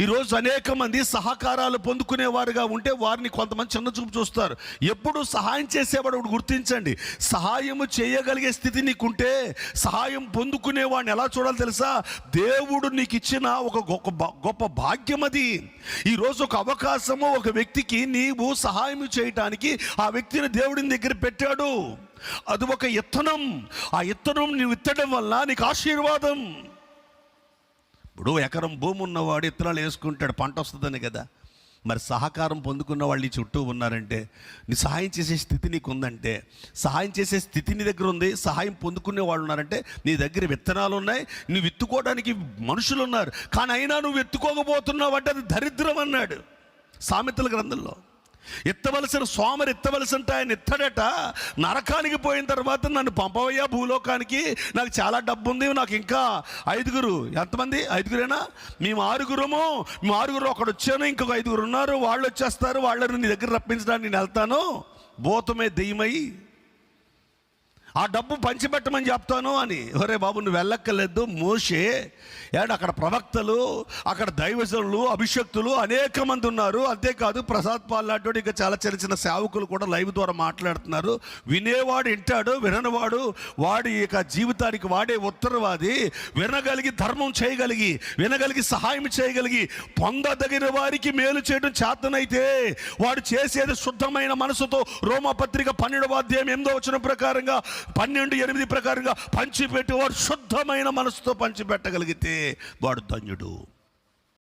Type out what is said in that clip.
ఈరోజు అనేక మంది సహకారాలు పొందుకునేవారుగా ఉంటే వారిని కొంతమంది చిన్న చూపు చూస్తారు. ఎప్పుడు సహాయం చేసేవాడు గుర్తించండి. సహాయము చేయగలిగే స్థితి నీకుంటే సహాయం పొందుకునేవాడిని ఎలా చూడాలి తెలుసా? దేవుడు నీకు ఇచ్చిన ఒక గొప్ప భా- గొప్ప భాగ్యం అది. ఈరోజు ఒక అవకాశము ఒక వ్యక్తికి నీవు సహాయం చేయటానికి ఆ వ్యక్తిని దేవుడిని దగ్గర పెట్టాడు. అది ఒక ఇత్తనం. ఆ ఇత్తనం నువ్వు విత్తడం వల్ల నీకు ఆశీర్వాదం. ఇప్పుడు ఎకరం భూమి ఉన్నవాడు ఇత్తనాలు వేసుకుంటాడు పంట వస్తుందని కదా. మరి సహకారం పొందుకున్న వాళ్ళు నీ చుట్టూ ఉన్నారంటే నీ సహాయం చేసే స్థితి నీకు ఉందంటే సహాయం చేసే స్థితి నీ దగ్గర ఉంది సహాయం పొందుకునే వాళ్ళు ఉన్నారంటే నీ దగ్గర విత్తనాలు ఉన్నాయి నువ్వు విత్తుకోవడానికి మనుషులు ఉన్నారు కానీ అయినా నువ్వు ఎత్తుకోకపోతున్నావు అంటే అది దరిద్రం అన్నాడు సామెతల గ్రంథంలో. ఎత్తవలసిన సోమరు ఎత్తవలసిన ఆయన ఎత్తడట. నరకానికి పోయిన తర్వాత నన్ను పంపవయ్యా భూలోకానికి. నాకు చాలా డబ్బు ఉంది నాకు ఇంకా ఐదుగురు. ఎంతమంది? ఐదుగురేనా? మేము ఆరుగురము. మేము ఆరుగురు ఒకడు వచ్చాను ఇంకొక ఐదుగురు ఉన్నారు. వాళ్ళు వచ్చేస్తారు వాళ్ళని నీ దగ్గర రప్పించడానికి నేను వెళ్తాను. భూతమే దెయ్యమై ఆ డబ్బు పంచిపెట్టమని చెప్తాను అని. ఒరే బాబు నువ్వు వెళ్ళక్కర్లేదు. మోషే ఏడు అక్కడ ప్రవక్తలు అక్కడ దైవజనులు అభిషక్తులు అనేక మంది ఉన్నారు. అంతేకాదు ప్రసాద్ పాల్ లాంటి ఇంకా చాలా చిన్న చిన్న సేవకులు కూడా లైవ్ ద్వారా మాట్లాడుతున్నారు. వినేవాడు వింటాడు విననివాడు వాడి యొక్క జీవితానికి వాడే ఉత్తరవాది. వినగలిగి ధర్మం చేయగలిగి వినగలిగి సహాయం చేయగలిగి పొందదగిన వారికి మేలు చేయడం చేతనైతే వాడు చేసేది శుద్ధమైన మనసుతో రోమపత్రిక పన్నెండవ అధ్యాయం ఎనిమిదో వచ్చిన ప్రకారంగా పన్నెండు ఎనిమిది ప్రకారంగా పంచిపెట్టి వాడు శుద్ధమైన మనసుతో పంచిపెట్టగలిగితే వాడు ధన్యుడు.